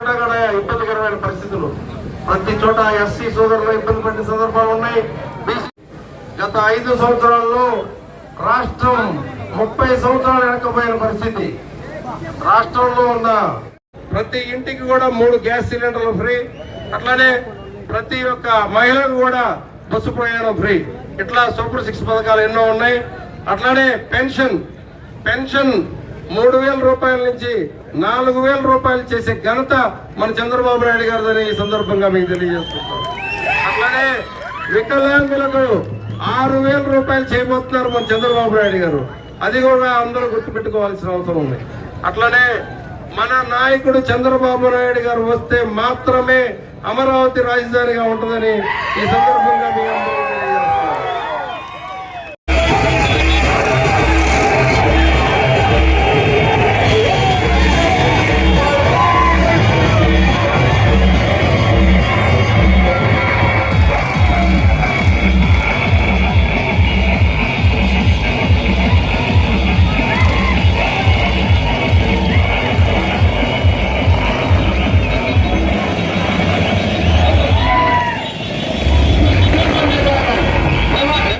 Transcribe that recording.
ఇబ్బందికరమైన పరిస్థితులు. ప్రతి చోట ఎస్సీ సోదరులు ఇబ్బంది పడిన సందర్భాలు ఉన్నాయి. గత ఐదు సంవత్సరాల్లో రాష్ట్రం ముప్పై సంవత్సరాలు వెనకపోయిన పరిస్థితి. రాష్ట్రంలో ఉన్న ప్రతి ఇంటికి కూడా మూడు గ్యాస్ సిలిండర్లు ఫ్రీ. అట్లానే ప్రతి ఒక్క మహిళకు కూడా బస్సు ప్రయాణం ఫ్రీ. ఇట్లా సూపర్ సిక్స్ పథకాలు ఎన్నో ఉన్నాయి. అట్లానే పెన్షన్. పెన్షన్ మూడు వేల రూపాయల నుంచి నాలుగు వేల రూపాయలు చేసే ఘనత మన చంద్రబాబు నాయుడు గారిదని ఈ సందర్భంగా మీకు తెలియజేస్తున్నాం. అట్లానే వికలాంగులకు ఆరు వేల రూపాయలు చేయబోతున్నారు మన చంద్రబాబు నాయుడు గారు. అది కూడా అందరూ గుర్తుపెట్టుకోవాల్సిన అవసరం ఉంది. అట్లనే మన నాయకుడు చంద్రబాబు నాయుడు గారు వస్తే మాత్రమే అమరావతి రాజధానిగా ఉంటుందని ఈ సందర్భంగా మీ అందరూ